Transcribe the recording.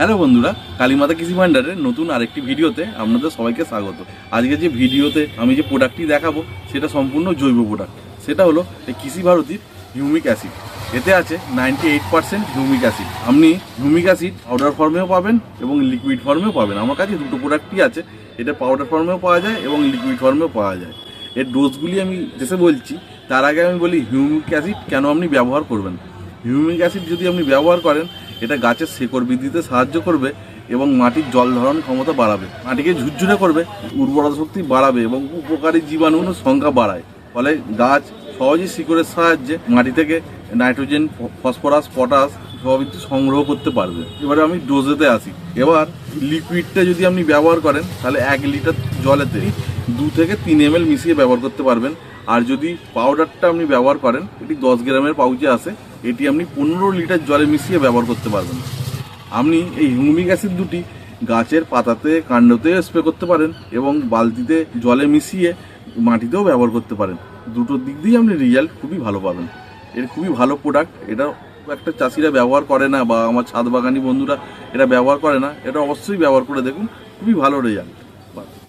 Hello বন্ধুরা, কালীমাতা কৃষি ভান্ডারের নতুন আরেকটি ভিডিওতে আপনাদের সবাইকে স্বাগত। আজকে যে ভিডিওতে আমি যে প্রোডাক্টটি দেখাবো, সেটা সম্পূর্ণ জৈব প্রোডাক্ট সেটা হলো এই কৃষি ভারতীর হিউমিক অ্যাসিড এতে আছে ninety eight percent humic acid আপনি হিউমিক অ্যাসিড পাউডার ফর্মেও পাবেন এবং লিকুইড ফর্মেও পাবেন। আমার কাছে দুটো প্রোডাক্টই আছে। এটা পাউডার ফর্মেও পাওয়া যায় এবং লিকুইড ফর্মেও পাওয়া যায়। এর ডোজগুলি আমি যেসে বলছি। তার আগে আমি বলি হিউমিক অ্যাসিড কেন আপনি ব্যবহার করবেন? হিউমিক অ্যাসিড যদি আপনি ব্যবহার করেন এটা গাছের শেকড় বৃদ্ধিতে সাহায্য করবে এবং মাটির জল ধারণ ক্ষমতা বাড়াবে। মাটিকে ঝুরঝুরে করবে উর্বরতা শক্তি বাড়াবে এবং উপকারী জীবাণুর সংখ্যা বাড়ায়। ফলে গাছ সহজেই শিকড়ের সাহায্যে মাটি থেকে নাইট্রোজেন, ফসফরাস, পটাশ সবই সংগ্রহ করতে পারবে। এবারে আমি ডোজেতে আসি। এবার লিকুইডটা যদি আপনি ব্যবহার করেন, তাহলে এক লিটার জলেতে দু থেকে তিন এম মিশিয়ে ব্যবহার করতে পারবেন। আর যদি পাউডারটা আপনি ব্যবহার করেন, এটি দশ গ্রামের পাউচে আসে। এটি আপনি পনেরো লিটার জলে মিশিয়ে ব্যবহার করতে পারবেন। আপনি এই হিউমিক অ্যাসিড দুটি গাছের পাতাতে, কাণ্ডতে স্প্রে করতে পারেন এবং বালতিতে জলে মিশিয়ে মাটিতেও ব্যবহার করতে পারেন। দুটো দিক দিয়েই আপনি রেজাল্ট খুবই ভালো পাবেন। এর খুবই ভালো প্রোডাক্ট এটা একটা চাষিরা ব্যবহার করে না বা আমার ছাদ বাগানি বন্ধুরা এটা ব্যবহার করে না। এটা অবশ্যই ব্যবহার করে দেখুন, খুবই ভালো রেজাল্ট।